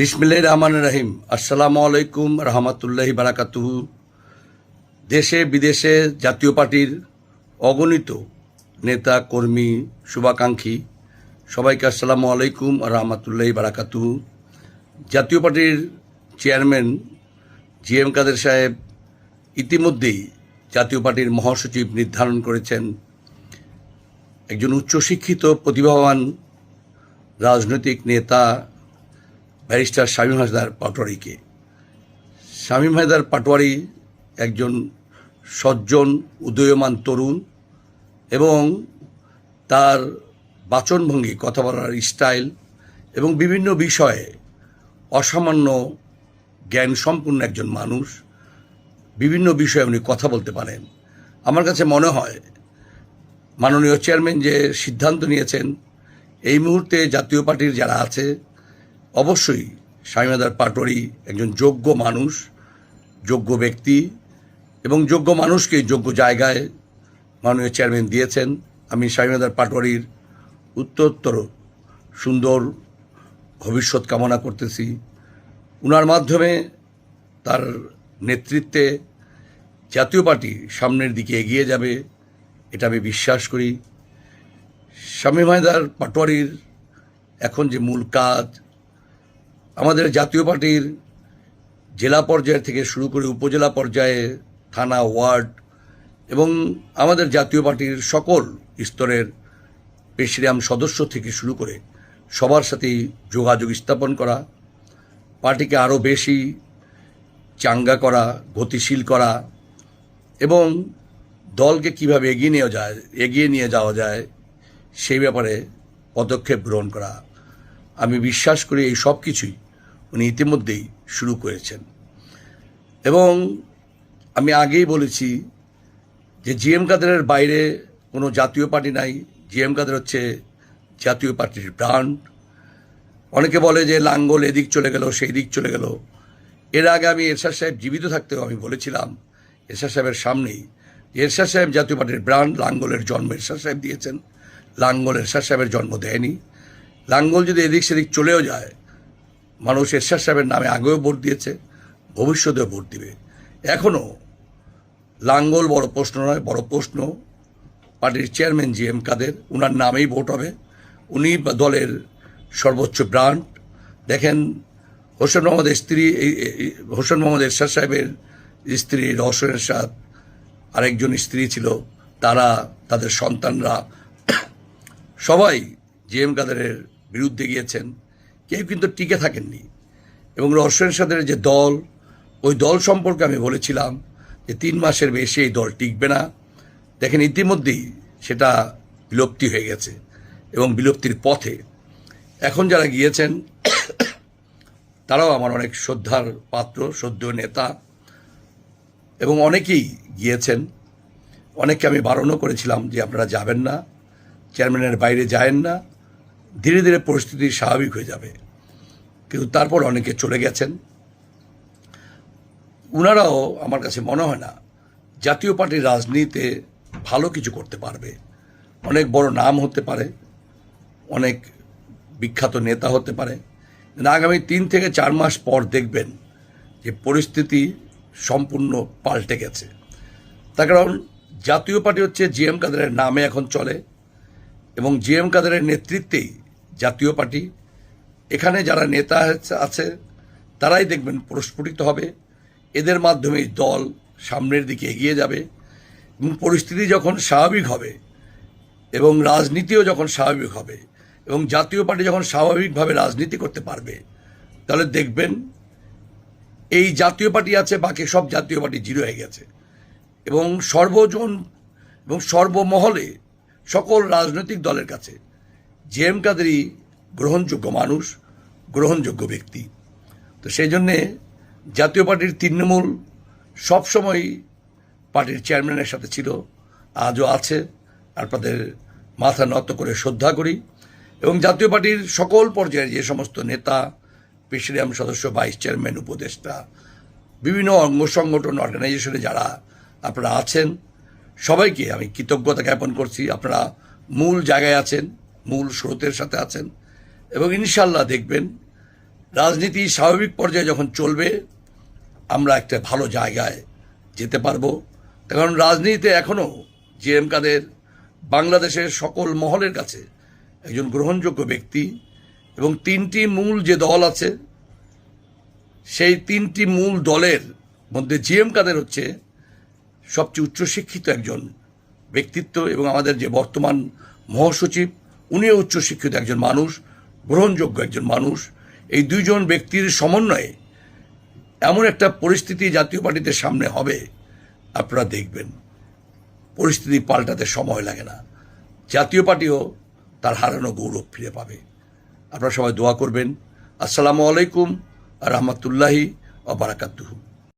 বিসমিল্লাহ রহমান রাহিম। আসসালামু আলাইকুম রহমতুল্লাহি বারাকাতুহু। দেশে বিদেশে জাতীয় পার্টির অগণিত নেতা, কর্মী, শুভাকাঙ্ক্ষী, সবাইকে আসসালামু আলাইকুম রহমতুল্লাহি বারাকাতুহু। জাতীয় পার্টির চেয়ারম্যান জি এম কাদের সাহেব ইতিমধ্যেই জাতীয় পার্টির মহাসচিব নির্ধারণ করেছেন। একজন উচ্চশিক্ষিত, প্রতিভাবান রাজনৈতিক নেতা ব্যারিস্টার শামীম হাসদার পাটোয়ারিকে। শামীম হায়দার পাটোয়ারি একজন সজ্জন, উদীয়মান তরুণ এবং তার বাচনভঙ্গি, কথা বলার স্টাইল এবং বিভিন্ন বিষয়ে অসামান্য জ্ঞান সম্পূর্ণ একজন মানুষ। বিভিন্ন বিষয়ে উনি কথা বলতে পারেন। আমার কাছে মনে হয়, মাননীয় চেয়ারম্যান যে সিদ্ধান্ত নিয়েছেন, এই মুহূর্তে জাতীয় পার্টির যারা আছে অবশ্যই স্বামীদার পাটোয়ারি একজন যোগ্য মানুষ, যোগ্য ব্যক্তি এবং যোগ্য মানুষকে যোগ্য জায়গায় মাননীয় চেয়ারম্যান দিয়েছেন। আমি স্বামীদার পাটোয়ারির উত্তরোত্তর সুন্দর ভবিষ্যৎ কামনা করতেছি। উনার মাধ্যমে তার নেতৃত্বে জাতীয় পার্টি সামনের দিকে এগিয়ে যাবে, এটা আমি বিশ্বাস করি। স্বামী মায়দার পাটোয়ারির এখন যে মূল কাজ আমাদের জাতীয় পার্টির জেলা পর্যায় থেকে শুরু করে উপজেলা পর্যায়ে, থানা, ওয়ার্ড এবং আমাদের জাতীয় পার্টির সকল স্তরের প্রেসিডিয়াম সদস্য থেকে শুরু করে সবার সাথেই যোগাযোগ স্থাপন করা, পার্টিকে আরও বেশি চাঙ্গা করা, গতিশীল করা এবং দলকে কীভাবে এগিয়ে নিয়ে যায়, এগিয়ে নিয়ে যাওয়া যায় সেই ব্যাপারে পদক্ষেপ গ্রহণ করা। আমি বিশ্বাস করি এই সব কিছুই উনি ইতিমধ্যেই শুরু করেছেন। এবং আমি আগেই বলেছি যে জিএম কাদেরের বাইরে কোনো জাতীয় পার্টি নাই। জিএম কাদের হচ্ছে জাতীয় পার্টির ব্রান্ড। অনেকে বলে যে লাঙ্গল এদিক চলে গেল, সেই দিক চলে গেল। এর আগে আমি এরশাদ সাহেব জীবিত থাকতেও আমি বলেছিলাম, এরশাদ সাহেবের সামনেই এরশাদ সাহেব জাতীয় পার্টির ব্রান্ড, লাঙ্গলের জন্ম এরশাদ সাহেব দিয়েছেন। লাঙ্গল এরশাদ সাহেবের জন্ম দেয়নি। লাঙ্গল যদি এদিক সেদিক চলেও যায় মানুষ এরশাদ সাহেবের নামে আগেও ভোট দিয়েছে, ভবিষ্যতেও ভোট দিবে। এখনও লাঙ্গল বড় প্রশ্ন নয়, বড় প্রশ্ন। পার্টির চেয়ারম্যান জি এম কাদের ওনার নামেই ভোট হবে। উনি দলের সর্বোচ্চ ব্রান্ড। দেখেন, হোসেন মোহাম্মদের স্ত্রী হোসেন মোহাম্মদ এরশাদ সাহেবের স্ত্রী রওশন এরশাদ আরেকজন স্ত্রী ছিল, তারা, তাদের সন্তানরা সবাই জি এম কাদেরের বিরুদ্ধে গিয়েছেন। কেউ কিন্তু টিকে থাকেননি। এবং রহস্যের সাথে যে দল, ওই দল সম্পর্কে আমি বলেছিলাম যে তিন মাসের বেশি এই দল টিকবে না। দেখেন, ইতিমধ্যেই সেটা বিলুপ্তি হয়ে গেছে এবং বিলুপ্তির পথে। এখন যারা গিয়েছেন, তারাও আমার অনেক শ্রদ্ধার পাত্র, শ্রদ্ধেয় নেতা, এবং অনেকেই গিয়েছেন। অনেককে আমি বারণও করেছিলাম যে আপনারা যাবেন না, চেয়ারম্যানের বাইরে যায়েন না ধীরে ধীরে পরিস্থিতি স্বাভাবিক হয়ে যাবে। কিন্তু তারপর অনেকে চলে গেছেন। উনারাও আমার কাছে মনে হয় না, জাতীয় পার্টির রাজনীতিতে ভালো কিছু করতে পারবে। অনেক বড় নাম হতে পারে, অনেক বিখ্যাত নেতা হতে পারে। আগামী তিন থেকে চার মাস পর দেখবেন যে পরিস্থিতি সম্পূর্ণ পাল্টে গেছে। তার কারণ জাতীয় পার্টি হচ্ছে জিএম কাদেরের নামে এখন চলে এবং জিএম কাদেরের নেতৃত্বেই জাতীয় পার্টি। এখানে যারা নেতা আছে, তারাই দেখবেন প্রস্ফুটিত হবে। এদের মাধ্যমেই দল সামনের দিকে এগিয়ে যাবে এবং পরিস্থিতি যখন স্বাভাবিক হবে এবং রাজনীতিও যখন স্বাভাবিক হবে এবং জাতীয় পার্টি যখন স্বাভাবিকভাবে রাজনীতি করতে পারবে, তাহলে দেখবেন এই জাতীয় পার্টি আছে, বাকি সব জাতীয় পার্টি জিরো হয়ে গেছে। এবং সর্বজন এবং সর্বমহলে সকল রাজনৈতিক দলের কাছে জে এম কাদেরই গ্রহণযোগ্য মানুষ, গ্রহণযোগ্য ব্যক্তি। তো সেই জন্যে জাতীয় পার্টির তৃণমূল সবসময় পার্টির চেয়ারম্যানের সাথে ছিল, আজও আছে আপনাদের মাথা নত করে শ্রদ্ধা করি। এবং জাতীয় পার্টির সকল পর্যায়ের যে সমস্ত নেতা, প্রেসিডিয়াম সদস্য, ভাইস চেয়ারম্যান, উপদেষ্টা, বিভিন্ন অঙ্গ সংগঠন, অর্গানাইজেশনে যারা আপনারা আছেন, সবাইকে আমি কৃতজ্ঞতা জ্ঞাপন করছি। আপনারা মূল জায়গায় আছেন। মূল স্রোতের সাথে আছেন এবং ইনশাল্লাহ দেখবেন রাজনীতি স্বাভাবিক পর্যায়ে যখন চলবে, আমরা একটা ভালো জায়গায় যেতে পারব। কারণ রাজনীতিতে এখনও জি এম কাদের বাংলাদেশের সকল মহলের কাছে একজন গ্রহণযোগ্য ব্যক্তি এবং তিনটি মূল যে দল আছে, সেই তিনটি মূল দলের মধ্যে জি এম কাদের হচ্ছে সবচেয়ে উচ্চশিক্ষিত একজন ব্যক্তিত্ব এবং আমাদের যে বর্তমান মহাসচিব উনিও উচ্চশিক্ষিত একজন মানুষ, গ্রহণযোগ্য একজন মানুষ। এই দুইজন ব্যক্তির সমন্বয়ে এমন একটা পরিস্থিতি জাতীয় পার্টিতে সামনে হবে, আপনারা দেখবেন। পরিস্থিতি পাল্টাতে সময় লাগে না। জাতীয় পার্টিও তার হারানো গৌরব ফিরে পাবে। আপনারা সবাই দোয়া করবেন। আসসালামু আলাইকুম রহমতুল্লাহি ও বারাকাতুহু।